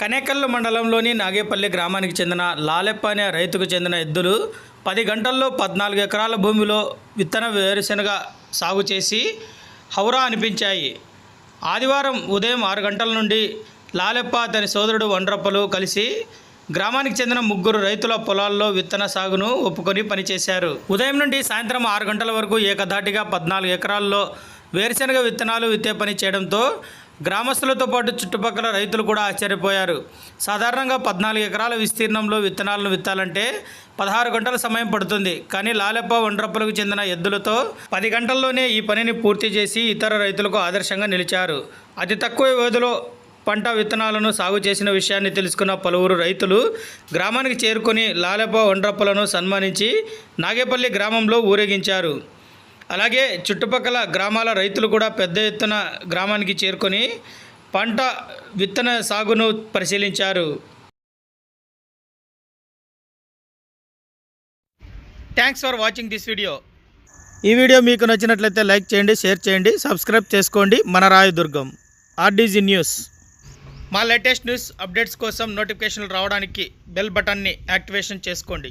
కనేకల్లు మండలంలోని నాగేపల్లి గ్రామానికి చెందిన లాలెప్ప అనే రైతుకు చెందిన ఎద్దులు పది గంటల్లో పద్నాలుగు ఎకరాల భూమిలో విత్తన వేరుశనగ సాగు చేసి హౌరా అనిపించాయి. ఆదివారం ఉదయం ఆరు గంటల నుండి లాలెప్ప అతని సోదరుడు వండ్రప్పలు కలిసి గ్రామానికి చెందిన ముగ్గురు రైతుల పొలాల్లో విత్తన సాగును ఒప్పుకొని పనిచేశారు. ఉదయం నుండి సాయంత్రం ఆరు గంటల వరకు ఏకధాటిగా పద్నాలుగు ఎకరాల్లో వేరుశనగ విత్తనాలు విత్తే పని చేయడంతో గ్రామస్తులతో పాటు చుట్టుపక్కల రైతులు కూడా ఆశ్చర్యపోయారు. సాధారణంగా పద్నాలుగు ఎకరాల విస్తీర్ణంలో విత్తనాలను విత్తాలంటే పదహారు గంటల సమయం పడుతుంది. కానీ లాలెప్ప వండ్రప్పలకు చెందిన ఎద్దులతో పది గంటల్లోనే ఈ పనిని పూర్తి చేసి ఇతర రైతులకు ఆదర్శంగా నిలిచారు. అతి తక్కువ వ్యవధిలో పంట విత్తనాలను సాగు చేసిన విషయాన్ని తెలుసుకున్న పలువురు రైతులు గ్రామానికి చేరుకొని లాలెప్ప వండ్రప్పలను సన్మానించి నాగేపల్లి గ్రామంలో ఊరేగించారు. అలాగే చుట్టుపక్కల గ్రామాల రైతులు కూడా పెద్ద ఎత్తున గ్రామానికి చేరుకొని పంట విత్తన సాగును పరిశీలించారు. Thanks for watching this video ఈ వీడియో మీకు నచ్చినట్లయితే లైక్ చేయండి షేర్ చేయండి సబ్స్క్రైబ్ చేసుకోండి. మన రాయదుర్గం ఆర్డీజీ న్యూస్. మా లేటెస్ట్ న్యూస్ అప్డేట్స్ కోసం నోటిఫికేషన్లు రావడానికి బెల్ బటన్ని యాక్టివేషన్ చేసుకోండి.